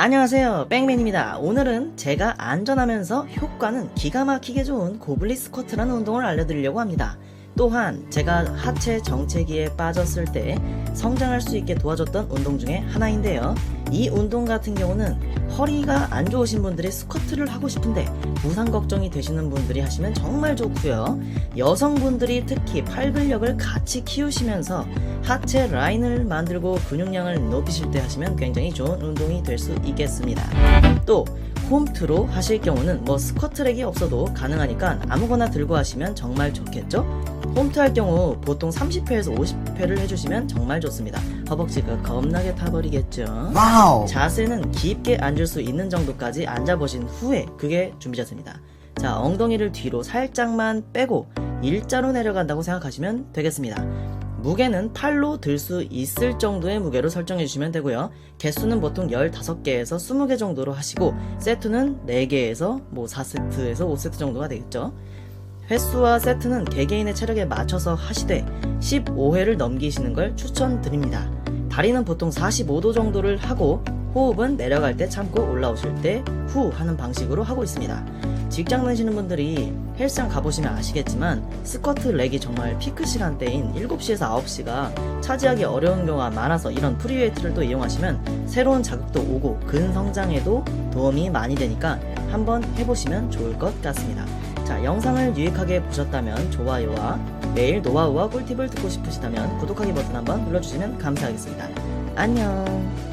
안녕하세요 뺑맨입니다. 오늘은 제가 안전하면서 효과는 기가 막히게 좋은 고블리 스쿼트라는 운동을 알려드리려고 합니다. 또한 제가 하체 정체기에 빠졌을 때 성장할 수 있게 도와줬던 운동 중에 하나인데요. 이 운동 같은 경우는 허리가 안 좋으신 분들이 스쿼트를 하고 싶은데 부상 걱정이 되시는 분들이 하시면 정말 좋고요 여성분들이 특히 팔 근력을 같이 키우시면서 하체 라인을 만들고 근육량을 높이실 때 하시면 굉장히 좋은 운동이 될 수 있겠습니다. 또 홈트로 하실 경우는 뭐 스쿼트랙이 없어도 가능하니까 아무거나 들고 하시면 정말 좋겠죠? 홈트 할 경우 보통 30회에서 50회를 해주시면 정말 좋습니다. 허벅지가 겁나게 타버리겠죠? 와우. 자세는 깊게 앉을 수 있는 정도까지 앉아보신 후에 그게 준비 자세입니다. 자, 엉덩이를 뒤로 살짝만 빼고 일자로 내려간다고 생각하시면 되겠습니다. 무게는 팔로 들 수 있을 정도의 무게로 설정해 주시면 되고요. 개수는 보통 15개에서 20개 정도로 하시고 세트는 4개에서 뭐 4세트에서 5세트 정도가 되겠죠. 횟수와 세트는 개개인의 체력에 맞춰서 하시되 15회를 넘기시는 걸 추천드립니다. 다리는 보통 45도 정도를 하고 호흡은 내려갈 때 참고 올라오실 때 후 하는 방식으로 하고 있습니다. 직장 다니시는 분들이 헬스장 가보시면 아시겠지만 스쿼트 렉이 정말 피크 시간대인 7시에서 9시가 차지하기 어려운 경우가 많아서 이런 프리웨이트를 또 이용하시면 새로운 자극도 오고 근성장에도 도움이 많이 되니까 한번 해보시면 좋을 것 같습니다. 자, 영상을 유익하게 보셨다면 좋아요와 매일 노하우와 꿀팁을 듣고 싶으시다면 구독하기 버튼 한번 눌러주시면 감사하겠습니다. 안녕!